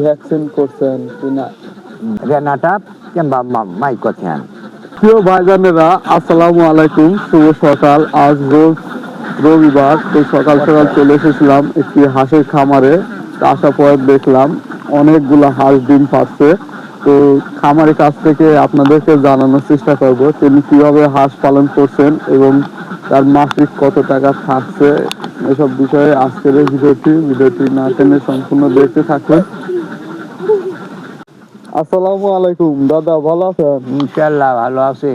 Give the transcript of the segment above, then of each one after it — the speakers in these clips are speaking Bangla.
ভ্যাকসিন করছেন কিনা? রেনাটা কিংবা মাই করছেন? প্রিয় ভাইজানেরা আসসালামু আলাইকুম শুভ সকাল। আজ রোজ রবিবার তো সকাল সকাল চলে এসেছিলাম একটি হাঁসের খামারে। আসার পর দেখলাম অনেকগুলো হাঁস ডিম পাচ্ছে। তো খামারের কাছ থেকে আপনাদেরকে জানানোর চেষ্টা করব তিনি কীভাবে হাঁস পালন করছেন এবং তার মাসিক কত টাকা থাকছে। এসব বিষয়ে আজকের এই ভিডিওটি। ভিডিওটি না টেনে সম্পূর্ণ দেখতে থাকুন। আসসালামু আলাইকুম দাদা ভালো আছেন? ইনশাল্লাহ ভালো আছি।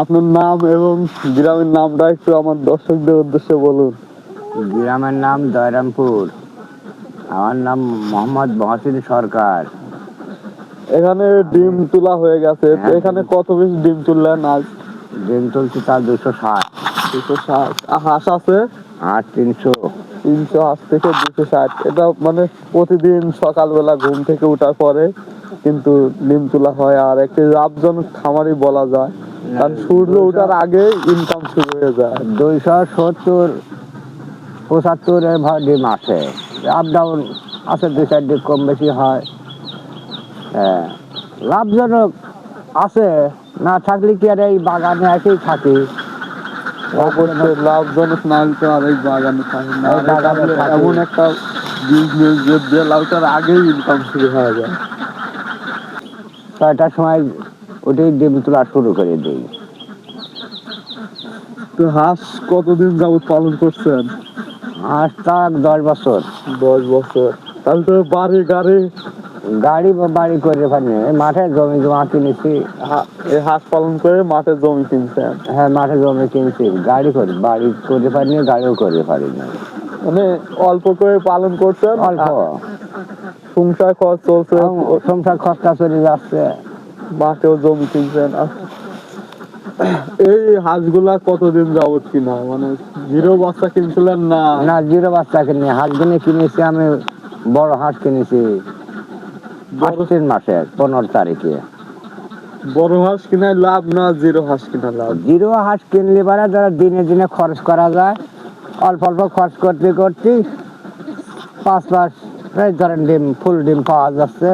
আপনার নাম এবং গ্রামের নামটা একটু আমার দর্শকদের উদ্দেশ্যে বলুন। গ্রামের নাম দয়রামপুর। আমার নাম মোহাম্মদ মহসিন সরকার। এখানে ডিম তোলা হয়ে গেছে তো হ্যাঁ। এখানে কত পিস ডিম তুললেন আজ? ডিম তুলছি তার দুশো ষাট। দুশো ষাট। হাঁস আছে? আট তিনশো। তিনশো হাঁস থেকে দুশো ষাট। এটা মানে প্রতিদিন সকালবেলা ঘুম থেকে ওঠার পরে কিন্তু ডিম তোলা হয় আর একটি লাভজনক খামারই বলা যায়। কারণ সূর্য ওঠার আগে ইনকাম শুরু হয়ে যায়। দুইশো সত্তর পঁচাত্তর ডিম আসে আপ ডাউন আছে দুই চার ডিম কম বেশি হয়। হ্যাঁ লাভজনক আছে না থাকলে কি আর এই বাগানে একেই থাকি? লাভজনক না হলে আর এই বাগানে থাকে না। এমন একটা বিজনেস যে লাভটার আগেই ইনকাম শুরু হয়ে যায়। ছয়টার সময় ওটাই ডিম তোলা শুরু করে দিই। তো হাঁস কতদিন যাবত পালন করছেন? তাক দশ বছর। দশ বছর। তাহলে তো বাড়ি গাড়ি? গাড়ি বা বাড়ি করে পারি মাঠে জমি জমা কিনেছি। এই হাঁস পালন করে মাঠে জমি কিনছেন? হ্যাঁ মাঠে জমি কিনেছি। গাড়ি করে বাড়ি করে পারিনি গাড়িও করে পারিনি মানে অল্প করে পালন করছেন? অল্প। সংসার খরচ চলছে। সংসার খরচা চলে যাচ্ছে। মাঠেও জমি কিনছেন আর- এই হাঁসগুলা কতদিন যাবত কিনা? মানে জিরো বাচ্চা কিনছিলেন না? না জিরো বাচ্চা কিনে হাঁস কিনে কিনেছি আমি বড় হাঁস কিনেছি। আশ্বিন মাসের পনেরো তারিখে। বড় হাঁস কিনায় লাভ না জিরো হাঁস কিনা লাভ? জিরো হাঁস কিনলে পারে যারা দিনে দিনে খরচ করা যায়। অল্প অল্প খরচ করতে করতে পাঁচ মাস এই ধরেন ডিম, ফুল ডিম পাওয়া যাচ্ছে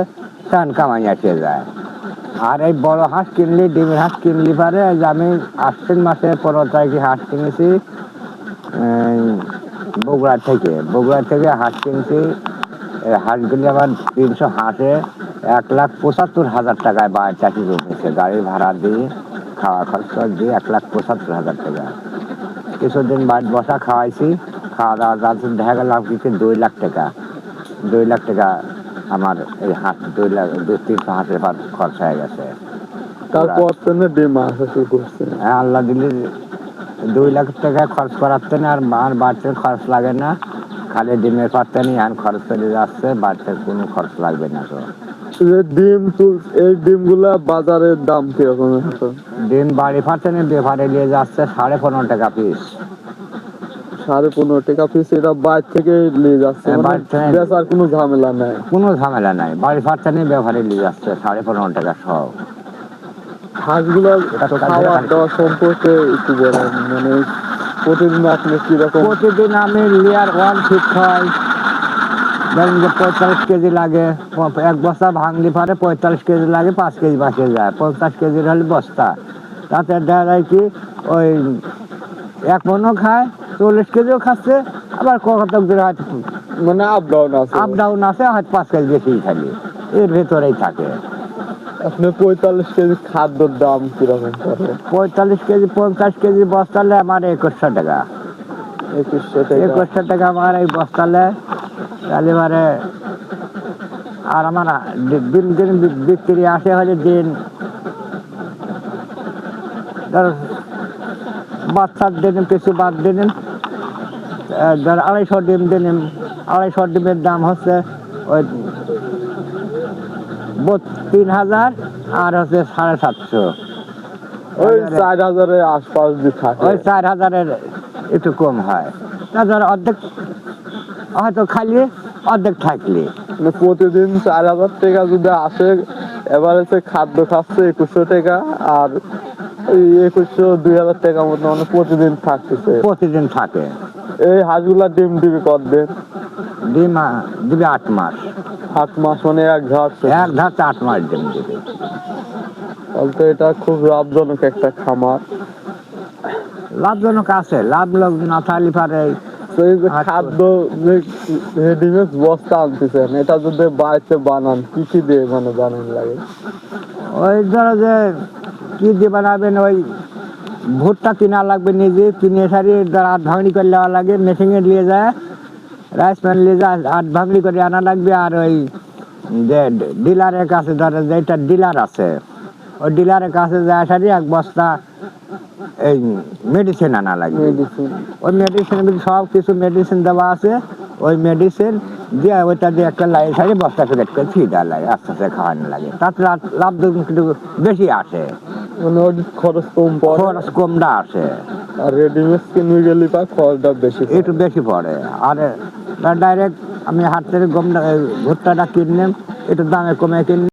টান কামাই আসে যায়। আর এই বড় হাঁস কিনলে, ডিমের হাঁস কিনলে পারে যে আমি আশ্বিন মাসের পনেরো তারিখে হাঁস কিনেছি বগুড়া থেকে। বগুড়া থেকে হাঁস কিনছি হাঁসগুলি আমার তিনশো হাঁসে এক লাখ পঁচাত্তর হাজার টাকায় বাইরে চাকরি জমেছে গাড়ি ভাড়া দিয়ে, খাওয়া খরচ দিয়ে এক লাখ পঁচাত্তর হাজার টাকা। কিছুদিন বাড়ি বসা খাওয়াইছি, খাওয়া দাওয়া যাচ্ছে দেখা গেল কিছু দুই লাখ টাকা। দুই লাখ টাকা আমার এই হাঁস দুই লাখ দুই তিনশো হাঁসের পার খরচ হয়ে গেছে। তারপর ডিম আসা শুরু করছে। হ্যাঁ আল্লাহ দিলে দুই লাখ টাকা খরচ করাতে না আর আর বাড়তে খরচ লাগে না। খালি ডিমের পারতে নেই আর খরচ চলে যাচ্ছে বাড়তে কোনো খরচ লাগবে না তো। ডিম তুল এই ডিমগুলা বাজারের দাম কীরকম ডিম বাড়ি ফাটতে নেই বেফারে নিয়ে যাচ্ছে সাড়ে পনেরো টাকা পিস সাড়ে পনেরো টাকা পিস এটা বাইরে থেকে নিয়ে যাচ্ছে। হ্যাঁ, মানে বেচার কোনো ঝামেলা নাই। কোনো ঝামেলা নাই। বাড়ি নেই বেফারে নিয়ে যাচ্ছে সাড়ে পনেরো টাকা সব হাঁসগুলা এটা তো খাওয়া দাওয়া সম্পর্কে একটু বলেন মানে প্রতিদিন আপনি কীরকম প্রতিদিন আমি লেয়ার ওয়ান ঠিক হয় ধরেন যে পঁয়তাল্লিশ কেজি লাগে এক বস্তা ভাঙলি পারে পঁয়তাল্লিশ কেজি লাগে পাঁচ কেজি বাঁচে যায়। পঞ্চাশ কেজির হলে বস্তা। তাতে দেখা যায় কি ওই এক মনও খায় চল্লিশ কেজিও খাচ্ছে আবার কত দিন হয়তো মানে আপ ডাউন আছে। আপ ডাউন আছে হয়তো পাঁচ কেজি বেশি খালি এর ভেতরেই থাকে। আপনি পঁয়তাল্লিশ কেজি খাদ্যর দাম কীরকম পঁয়তাল্লিশ কেজি পঞ্চাশ কেজি বস্তালে আমার একুশশো টাকা। একুশশো টাকা। একুশশো টাকা আমার এই বস্তালে। তাহলে এবারে আর আমার দিন দিন বিক্রি আসে হলে দিন। বাচ্চার দিন কিছু বাদ দিন। ধর আড়াইশো ডিম দিন আড়াইশো ডিমের দাম হচ্ছে ওই তিন হাজার আর হচ্ছে সাড়ে সাতশো। ওই চার হাজারের আশপাশ থাকে। ওই চার হাজারের একটু কম হয়। ধর অর্ধেক হয়তো খালি অর্ধেক থাকলে। মানে প্রতিদিন চার হাজার টাকা যদি আসে এবার হচ্ছে খাদ্য খাচ্ছে একুশশো টাকা আর এই একুশশো দুই হাজার টাকা মতো মানে প্রতিদিন থাকতেছে। প্রতিদিন থাকে। এই হাঁসগুলা ডিম দিবি কত দিন ডিম আ- দিবে আট মাস। আট মাস মানে এক ঘাট এক ধার আট মাস ডিম দিবে। তো এটা খুব লাভজনক একটা খামার। লাভজনক আছে লাভ লোক না থাকলে পারে। তো এই যে আচ্ছা। খাদ্য যে রেডিমেড বস্তা আনতেছেন এটা যদি বাড়িতে বানান কি কি দিয়ে মানে বানান লাগে? ওই ধরো যে কি দিয়ে বানাবেন ওই ভুট্টা কিনা লাগবে নিজে কিনে সারি আট ভাঙড়ি করে নেওয়া লাগে মেশিনে নিয়ে যায় রাইস প্যান নিয়ে যায় আট ভাঙড়ি করে আনা লাগবে আর ওই যে ডিলারের কাছে ধরো যেটা ডিলার আছে ওই ডিলারের কাছে যায় সারি এক বস্তা এই মেডিসিন আনা লাগবে। মেডিসিন ওই মেডিসিন সব কিছু মেডিসিন দেওয়া আছে ওই মেডিসিন দিয়ে ওইটা দিয়ে একটা লাইন সারি বস্তা প্যাকেট করে ফিডা লাগে আস্তে আস্তে খাওয়ানো লাগে। তাতে লাভ লাভ কিন্তু বেশি আসে। মানে ওর খরচ কম পড়ে। খরচ কমটা আসে। আর রেডিমেড কিনবি গেলে পা খরচটা বেশি। একটু বেশি পড়ে। আর ডাইরেক্ট আমি হাট থেকে গমটা এই ভুট্টাটা কিনলাম একটু দামে কমে কিনলাম।